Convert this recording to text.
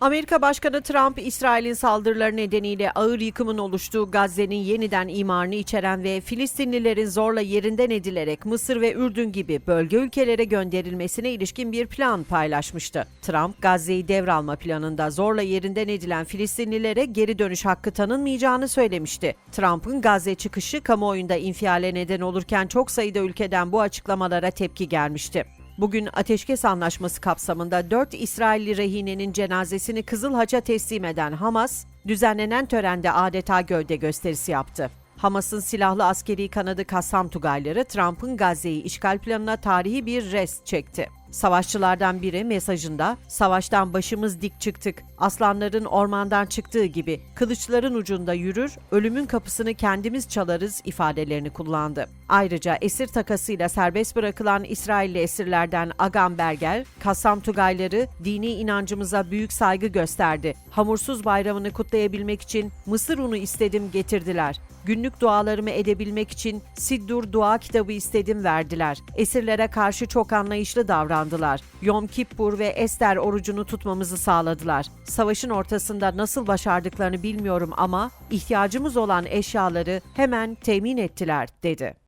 Amerika Başkanı Trump, İsrail'in saldırıları nedeniyle ağır yıkımın oluştuğu Gazze'nin yeniden imarını içeren ve Filistinlilerin zorla yerinden edilerek Mısır ve Ürdün gibi bölge ülkelere gönderilmesine ilişkin bir plan paylaşmıştı. Trump, Gazze'yi devralma planında zorla yerinden edilen Filistinlilere geri dönüş hakkı tanınmayacağını söylemişti. Trump'ın Gazze çıkışı kamuoyunda infiale neden olurken çok sayıda ülkeden bu açıklamalara tepki gelmişti. Bugün ateşkes anlaşması kapsamında 4 İsrailli rehinenin cenazesini Kızıl Haç'a teslim eden Hamas, düzenlenen törende adeta gövde gösterisi yaptı. Hamas'ın silahlı askeri kanadı Kassam Tugayları Trump'ın Gazze'yi işgal planına tarihi bir rest çekti. Savaşçılardan biri mesajında "Savaştan başımız dik çıktık. Aslanların ormandan çıktığı gibi kılıçların ucunda yürür, ölümün kapısını kendimiz çalarız." ifadelerini kullandı. Ayrıca esir takasıyla serbest bırakılan İsrailli esirlerden Agam Berger, Kassam Tugayları dini inancımıza büyük saygı gösterdi. Hamursuz bayramını kutlayabilmek için mısır unu istedim getirdiler. Günlük dualarımı edebilmek için Siddur dua kitabı istedim verdiler. Esirlere karşı çok anlayışlı davrandılar. Yom Kippur ve Ester orucunu tutmamızı sağladılar. Savaşın ortasında nasıl başardıklarını bilmiyorum ama ihtiyacımız olan eşyaları hemen temin ettiler, dedi.